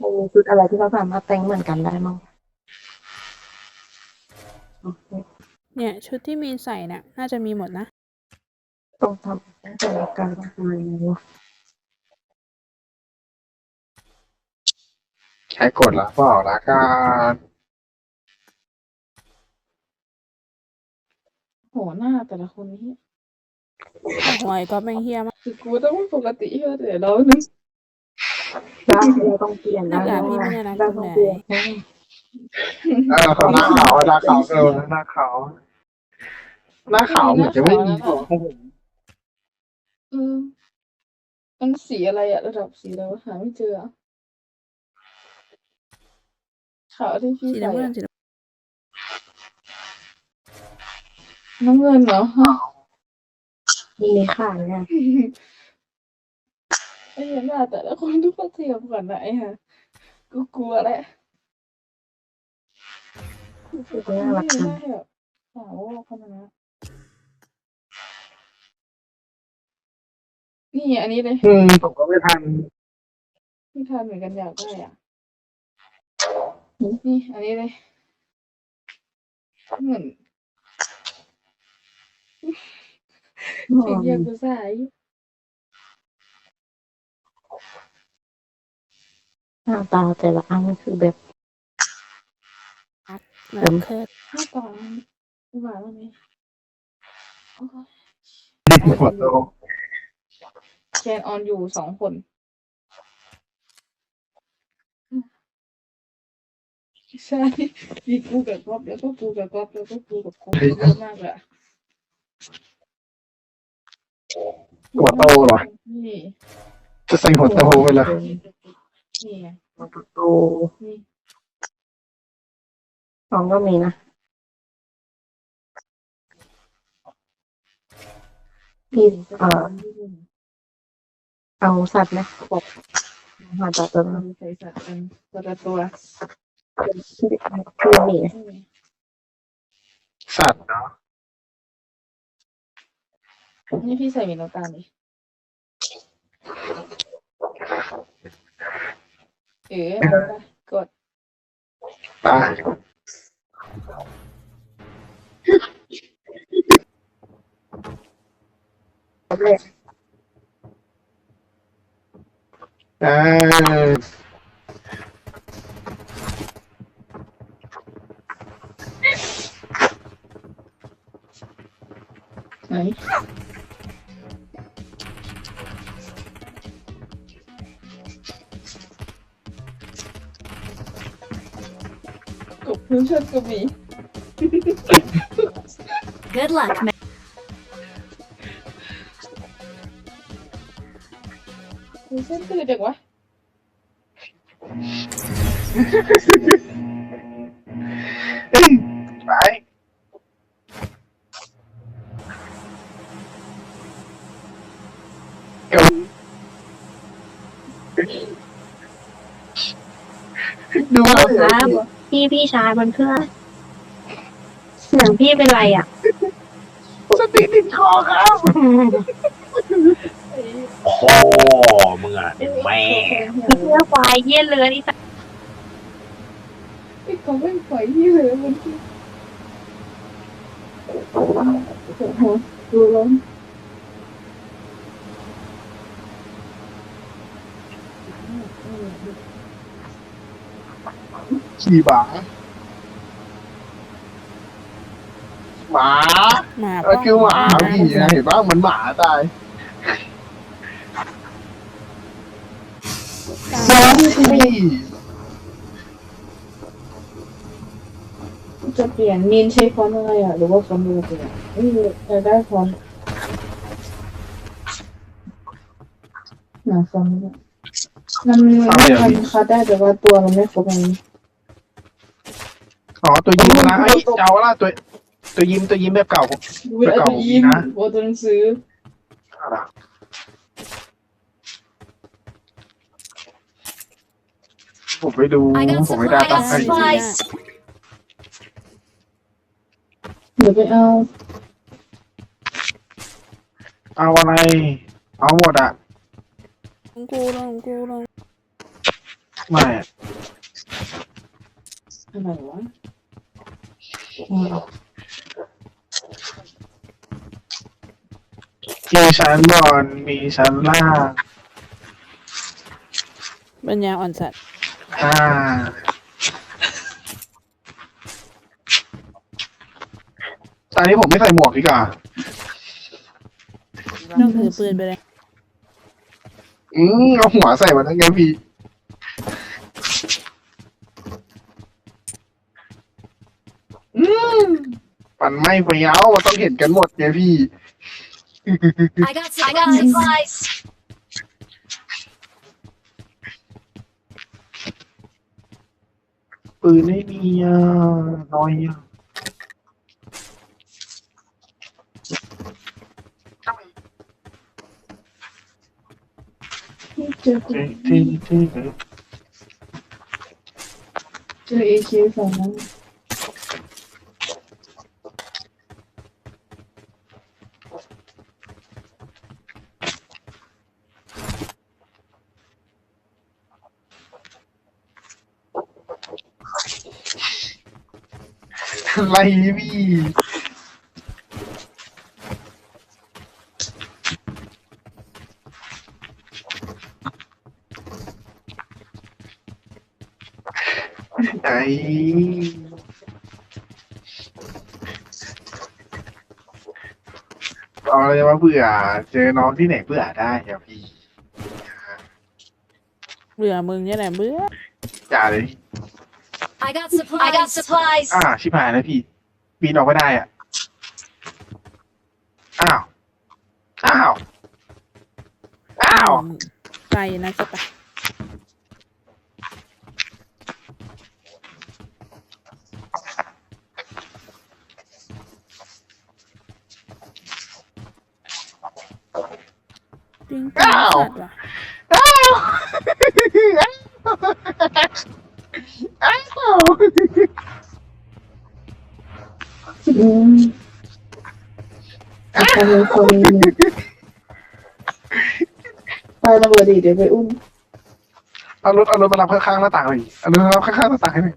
มันมีชุดอะไรที่เราสามารถแต่งเหมือนกันได้มั้งโอเคเนี่ย ชุดที่มีนใส่เนี่ยน่าจะมีหมดนะ ต้องทำตั้งแต่การทำงานเลยวะใช้กดละเปล่าละกันโหหน้าแต่ละคนนี่หวยก็แม่งเฮี้ยมากคือกูต้องไม่ปกติเฮ้ยแต่เรานึกได้ เราต้องเปลี่ยนหน้าได้ตาพี่ไม่น่ารักเราตรงต้องไหนเปลี่ยนให้เออเขาหน้าขาวหน้าขาวเออหน้าขาวหน้าขาวเหมือนจะไม่มีของผมเออมันสีอะไรอะระดับสีแล้วหาไม่เจออะขาวที่พี่สีใส่น้ำเงินอะสีน้น้ำเงินเหรอฮะมีมีขายเนี่ย ไอ้เหี้ยหน้าแต่ละคนทุกคนเทียมกันนะไอ้ฮะกูกลัวแหละชุดนี้น่ารักไม่จังได้แบบสาวเข้ามานะนี่อันนี้เลยอืมผมก็ไม่ทันที่ทานเหมือนกันอยากได้อะนี่อันนี้เลยเหมือนอืเสียงมเรียกกูสาย หน้าตาแต่ละอันคือแบบำเหมือนเคิร์ดห้าตอนกูหวานแล้วไหมโอ้ยหัวโตแคนออนอยู่สองคนใช่มีกูกับก๊อฟแล้วก็กูกับก๊อฟแล้วก็กูกับกูเยอะมากเลยอะหัวโตเหรอนี่จะใส่หัวโตไปเลย นี่ประตูนี่สองก็มีนะพี่เอ่อเอาสัตว์ไหมบอกหาจัดตัวนั้นใส่สัตว์กันตัวละตัวคือมีนี่สัตว์เนาะนี่พี่ใส่หมีน้ำตาลดิ เอ๋เอาไปกดตายเลยเออ กบพื้นชนกระบี่ Good luck, man. พื้นชนคือเด็ก วะเอ้ยไปเอ้ยดูว่าครับพี่พี่ชายบนเครื่องเสียงพี่เป็นไรอะ สติติดคอครับพ่อมึงอะเป็นแม่เพื่อควายเยี่ยนเรือนี่สัไอ้เขาไม่ปล่อยที่เลยมันที่โอ้โหดูล้ม ขี่หมาหมาหมาเออคือหมาผีนะเห็นป่ะเหมือนหมาตายนี่จะเปลี่ยนมีนใช้ฟอนต์อะไรอะ หรือว่าฟอนต์ปกติอะนี่จะได้ฟอนต์หนาฟอนต์เนี่ยมันมันคัดได้แต่ว่าตัวมันไม่ครบอันนี้ อ๋อตัวยิ้มนะไอ้ยเจ้าละตัว ตัวยิ้มตัวยิ้มแบบเก่าดูเป็นอัตยิมโอตัวหนังสือผมไปดู I got ผมไม่ได้ supplies. ต้อง I ให้ got supplies. เดี๋ยวไปเอา เอาอะไร เอาหมดอะลงกูลงกูลงไม่อะไรวะ มีชั้นบนมีชั้นล่างปัญญาอ่อนสัตว์อ่าตอนนี้ผมไม่ใส่หมวกดีกว่าต้องถือปืนไปเลย อืมเอาหัวใส่มาทั้งไงพี่ อืมปั่นไม่ไปเย้ามันต้องเห็นกันหมดไงพี่ I got supplies. I got supplies. ปืนไม่มีอะน้อยอะเจอที่ที่ที่เจอเอคิวสองนั้น อะไรพี่ไอ้เอาอะไรมาเบื่อ เจอน้องที่ไหนเบื่อได้ครับพี่ เบื่อมึงเนี่ยแหละเบื่ออย่าเลย I got supplies. I got supplies. อ่าชิบหายแล้วพี่ปีนออกไม่ได้อะ อ้าว อ้าว อ้าว ไกลนะจะไปจริงจังอ้าวสัตว์ว่ะ อ้าว อ้าวอืมทำเลยคนนึงไประเบิดดิเดี๋ยวไปอุ้มเอารถเอารถมารับข้างๆหน้าต่างเลยเอารถมารับข้างๆหน้าต่างให้หน่อย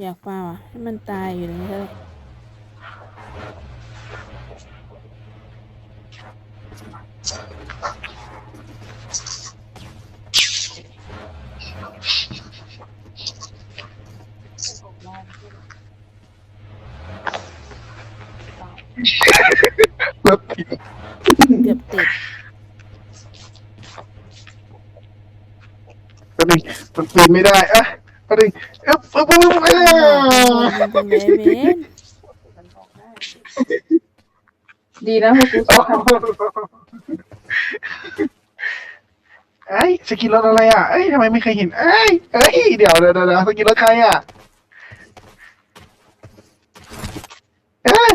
อยากฟ้าว่ะให้มันตายอยู่ตรงนี้เถอะ รถติดเกือบติดตัวนึงมันปีนไม่ได้อะตัวนึงอึ๊บอึ๊บอึ๊บเอ้ยมันเป็นเลเวนดีนะพวกกูสักคเอ้ยสกินรถอะไรอะเอ้ยทำไมไม่เคยเห็นเอ้ยเอ้ยเดี๋ยวเดี๋ยวเดี๋ยวสกินรถใครอะ เอ๊ะ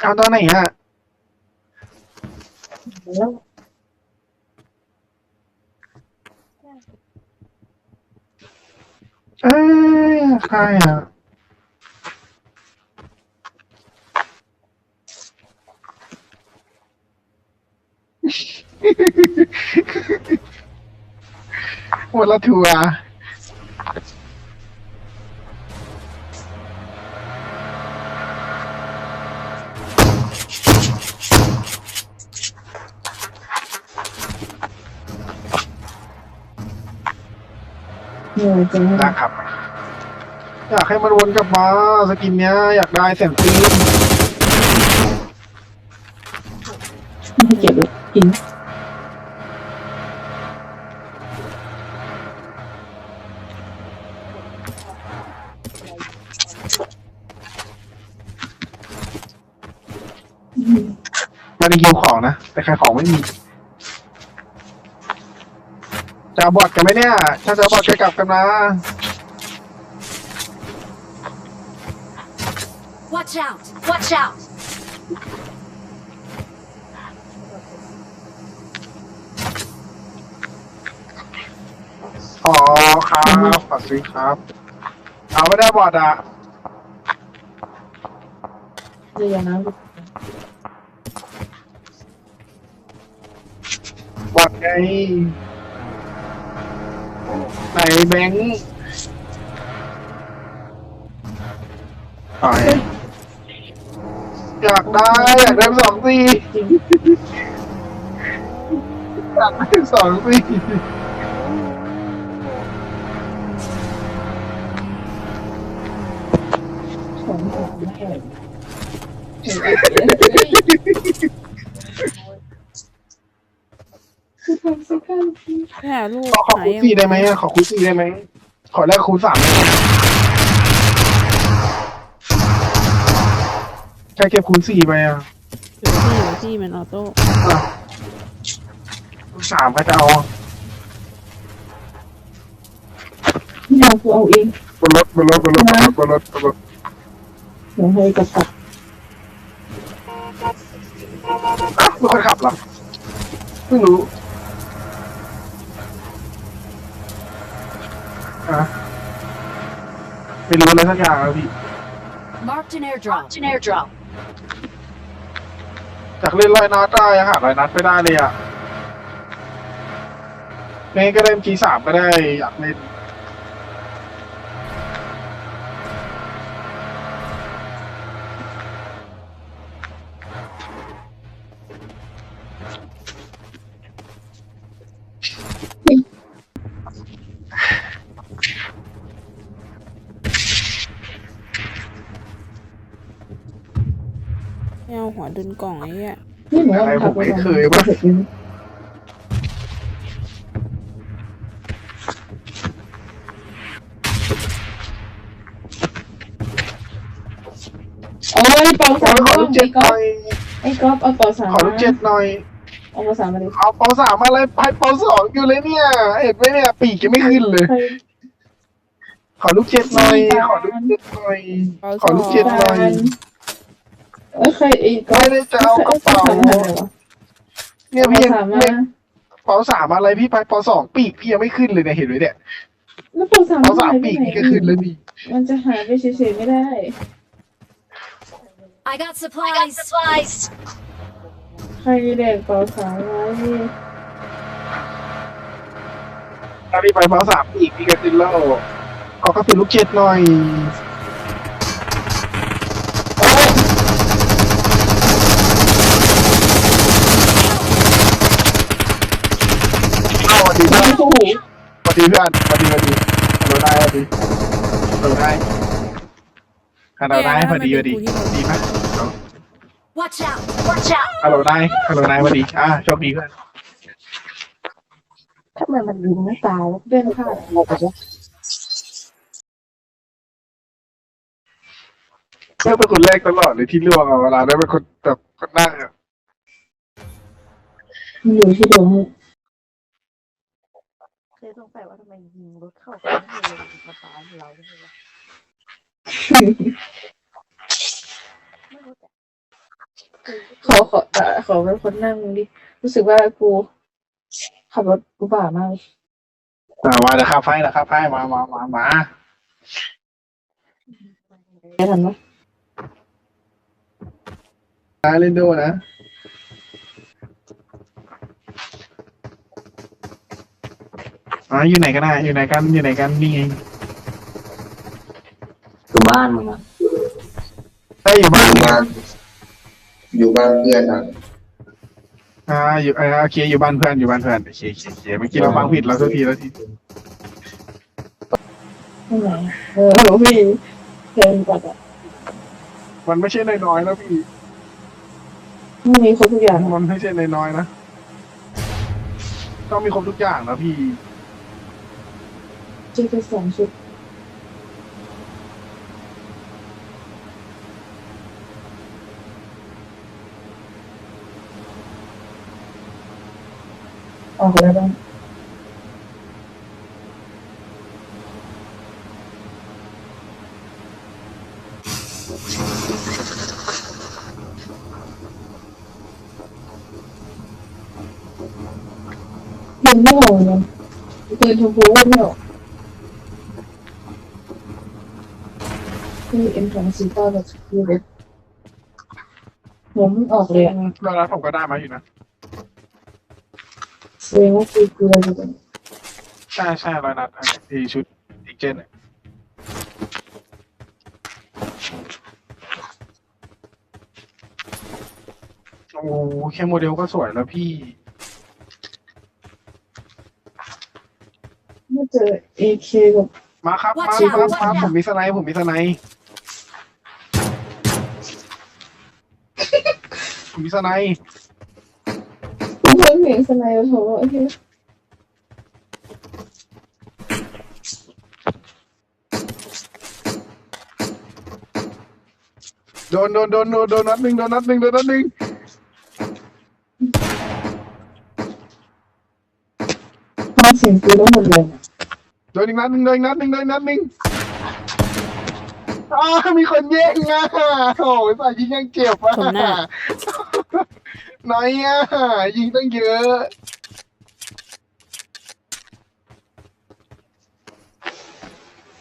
เอาตอนไหนอะำแล้วเอ้ยใครอะหมดละทัวร์ นื่อยจังนะครับ อยากให้มันวนกลับมาสกินเนี้ยอยากได้แสนซื้อไม่เก็บเลยกินไมาได้ยิวของนะ แต่ใครของไม่มี จะเอาบอดกันไหมเนี่ยถ้าจะเอาบอดก็กลับกันมา Watch out. Watch out. อ๋อครับขอซื้อครับ เอาไม่ได้บอดอะเรียนนะไงไหน แบงค์ไปอยากได้ อยากได้สองสี่อยากได้สองสี่ของของไม่เห็น เห็นคือทำสักการที่แค่ลูกขอขอคูณสี่ได้ไหมอะขอคูณสี่ได้ไหม ขอแลกคูณสามได้ไหมแค่เก็บคูณสี่ไปอะอยู่ที่อยู่ที่มันออโต้อะคูณสามก็จะเอาที่เราคือเอาเองบนรถบนรถบนรถบนรถบนรถบนรถเดี๋ยวให้กระตับอ้าวไม่คนขับเหรอเพิ่งรู้ อะไม่รู้อะไรสักอย่างแล้วพี่ Marked an airdrop. Marked an airdrop. อยากเล่นลอยนัดได้อะหาลอยนัดไม่ได้เลยอะไม่งั้นก็ได้กีสามก็ได้อยากเล่น ไม่เอาหัวดุนกล่องไอ้เหี้ยนี่หนูว่าขับไปตรงนี้โอ้ยเป่าขอสามขอไอ้ลูกเจ็ดหก๊อน่ฟอยไอ้ก๊อฟเอาเป่าสามขอลูกเจ็ดหน่อย เอาเป่าสามมาดิเอาเปาสามอะไรไปเปาสองอยู่เลยเนี่ยเห็นไหมเนี่ยปีกยังไม่ขึ้นเลย ใครขอลูกเจ็ดหน่อย ขอลูกเจ็ดหน่อย ขอลูกเจ็ดหน่อย เอ้ยใครไอ้ก๊อไม่ฟได้จะเอากระเป๋า เนี่ยพี่ยังสามไม่มาเปาสามอะไรพี่ไปเปาสองปีกพี่ยังไม่ขึ้นเลยเนี่ยเห็นไหมเนี่ยแล้วเป่าสามเปาสามปีกนี่ก็ขึ้นแล้วนี่มันจะหายไปเฉยๆไม่ได้ I got supplies. I got supplies. ใครแดกเป่าสามไว้ถ้าพี่ไปเปาสามปีกพี่ก็ขึ้นแล้วขอกระสุนลูกเจ็ดหน่อย เอาสวัสดีเพื่อนโอ้สวัสดีเพื่อนสวัสดีสวัสดีเราได้สวัสดีเราได้ฮัลโหลได้พอดีพอดีดีไหม Watch out. Watch out. ฮัลโหลได้ฮัลโหลได้พอดีอ่าโชคดีเพื่อนทำไมมันยิงไม่ตายเดินผ่านเพื่อนเป็นคนแรกตลอดเลยที่ล่วงอะเวลาได้เป็นคนแบบคนนั่งอะ มันอยู่ที่เดิม เคยสงสัยว่าทำไมยิงรถเข้าไปไม่เลยมาตายเราไม่รู้ว่าไม่รู้จักขอขอเอ่อขอเป็นคนนั่งดิ รู้สึกว่ากูขับรถกูบ่ามากเลยอ่ามาจะขับไฟนะขับไฟมามามามาจะทันไหมมาเล่นดูนะ อ่าอยู่ไหนกันนะอยู่ไหนกันอยู่ไหนกันนี่ไงอยู่บ้านมึงอะได้อยู่บ้านอยู่บ้านอยู่บ้านเพื่อนอะอ่าอยู่อ่าโอเคอยู่บ้านเพื่อนอยู่บ้านเพื่อนโอเคโอเคโอเคเมื่อกี้เราฟังผิดเราทุกทีแล้วทีไม่ไหนเออฮัลโหลพี่เดินก่อนอะมันไม่ใช่น้อยๆนะพี่ไม่มีครบทุกอย่าง มันไม่ใช่น้อยๆนะต้องมีครบทุกอย่างนะพี่ เจอแค่สองชุดออกแล้ว บ้างยังไม่ออกเลยปืนชมพูไม่ออกคือเอ็มสองสี่เก้าแบบคือแบบผมออกเลยอะแล้วผมก็ได้มาอยู่นะ แสดงว่าคือเกลืออยู่ตรงนี้ใช่ใช่ร้อยนัดอันนี้ที่ชุดอีกเจนอะโอ้แค่โมเดลก็สวยแล้วพี่เมื่อเจอ AK กับมาครับ มา Watch มา out, มา watch ผม out มีสไนป์ผมมีสไนป์ ผมมีสไนป์เพิ่งเห็นสไนเปอร์เขาโอเคโดนโดนโดนโดนโดนนัดหนึ่งโดนนัดหนึ่งโดนนัดหนึ่งฟังเสียงปืนแล้วหมดเลยนะโดนอีกนัดหนึ่งโดนอีกนัดหนึ่งโดนอีกนัดหนึ่งอ้าวมีคนแย่งอะโอ้ยสายยิงยังเจ็บอะชนห น้าน้อยอะ ยิงตั้งเยอะ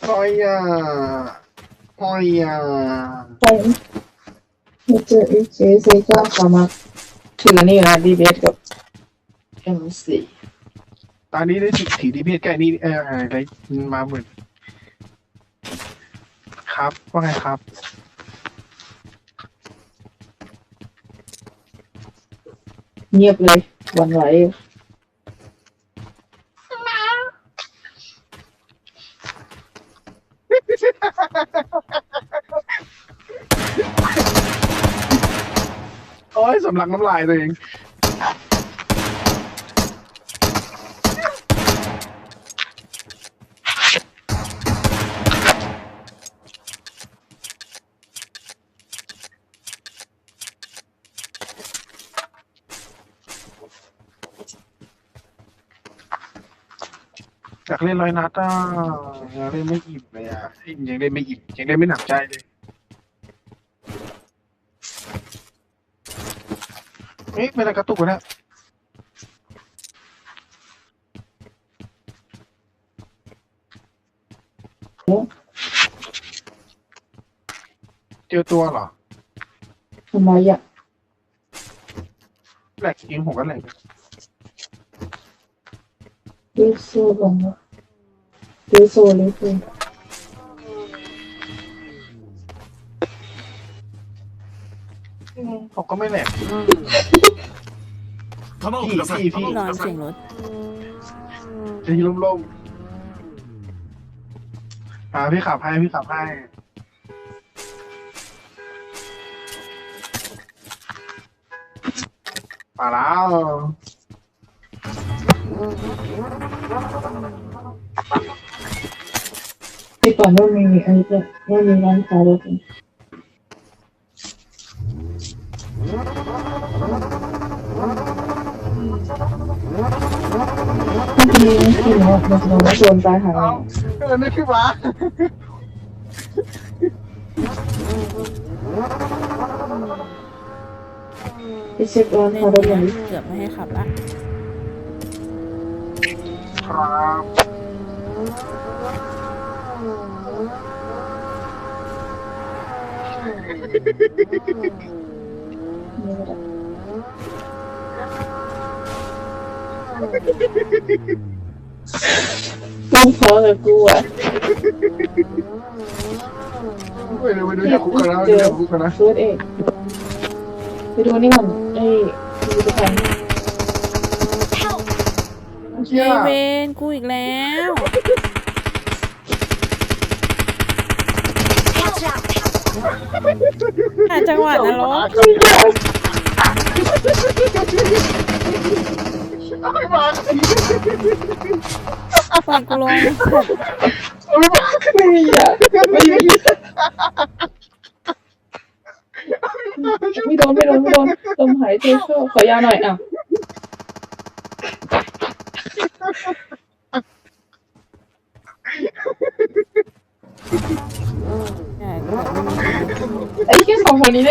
น้อยอะน้อยอะเมื่อเจอ AK เซก้าเขามาถือนี่นะดีเบสกับ M4 ตอนนี้ได้ถือถือดีเพศใกล้นี่เอออะไรมาเหมือน ครับ ว่าไงครับ เงียบเลยวันไหวโอ้ยสำลักน้ำลายตัวเองากเล่นร้อยนัดอะยังเล่นไม่อิ่มเลยอะยังเล่นไม่อิ่มยังเล่นไม่หนักใจเลยเอ๊ะไม่ได้กระตุกวะเนี่ยเจอตัวเหรอทำไมอะแหลกจริงผมก็แหลกดูโซ่ลงวะดูโซ่เลยคือ อืมผมก็ไม่แหลก 弾を พี่ ください พี่พี่ นอนเสียงรถ จะยิงล่มๆอ่าพี่ขับให้พี่ขับให้มาแล้ว ที่ ก่อนว่ามีอันนี้ก็ว่ามีร้านค้ารถอยู่ที่นี่ที่เนาะมันจะมาโดนตายหาเอาเออนี่พี่หวาไปเช็คร้านเล่ค้านรถเนีอยย่างนนี้เกือบไม่ให้ขับละครับ ต้องพอกับกูอะไปดูไปดูแถวคุกกันนะไปดูแถวคุกกันนะเฟิร์สเอกไปดูนี่ก่อนไอ้ดูจะแพง Help! เชี่ยไอเวนกูอีกแล้ว Watch out! หาจังหวะนรกไม่มาปล่อยกูลงไม่มาไม่มีอะไม่มีไม่โดนไม่โดนไม่โดนลมหายใจเข้าขอยาหน่อยอะ ใช่กูแบบไม่มีทางไอ้แค่สองคนนี้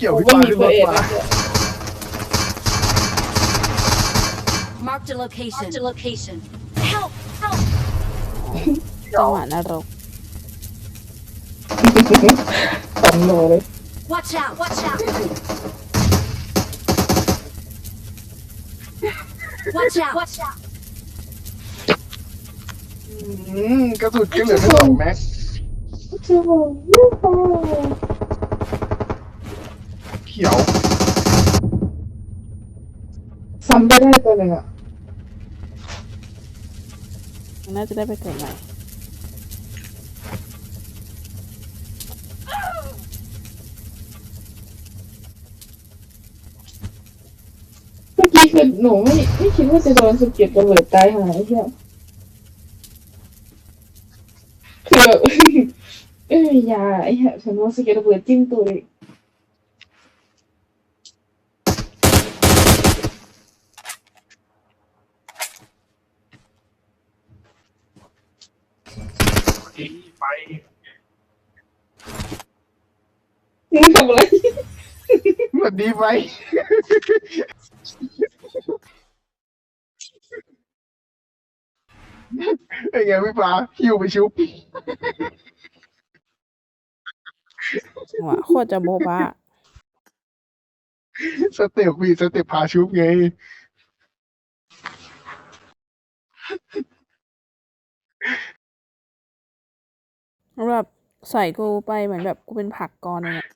เล่นที่อะไรกันเนี่ยไม่เกี่ยวไม่มาขึ้นรถวะไม่ทำไมอะตัวนี้เกี่ยวผมพี่ก็ปามีขึ้นตัรวถเองมานะ Marked a location. Marked a location. Help! Help! จังหวะนรกสองโลเลย Watch out! Watch out! Watch out! Watch out! อืมกระสุนก็เหลือแค่สองแม็กจะบอกลูกพ่อเขียวซ้ำไปได้ตัวหนึ่งอะน่าจะได้ไปเกิดใหม่เมื่อกี้คือหนูไม่ไม่คิดว่าจะโดนสะเก็ดระเบิดตายหายใช่คือแบบ เอ้ยอยาไอ้เหี้ยฉันว่าสะเก็ดระเบิดจิ้มตัวเลย ไปมึงทำอะไรสวัสดีไปไอ้ไงพี่ปาหิวไปชุบจังหวะโคตรจะโบบะสเต็ปวีสเต็ปพาชุบไง แบบใส่กูไปเหมือนแบบกูเป็นผักกรเลยเนี่ย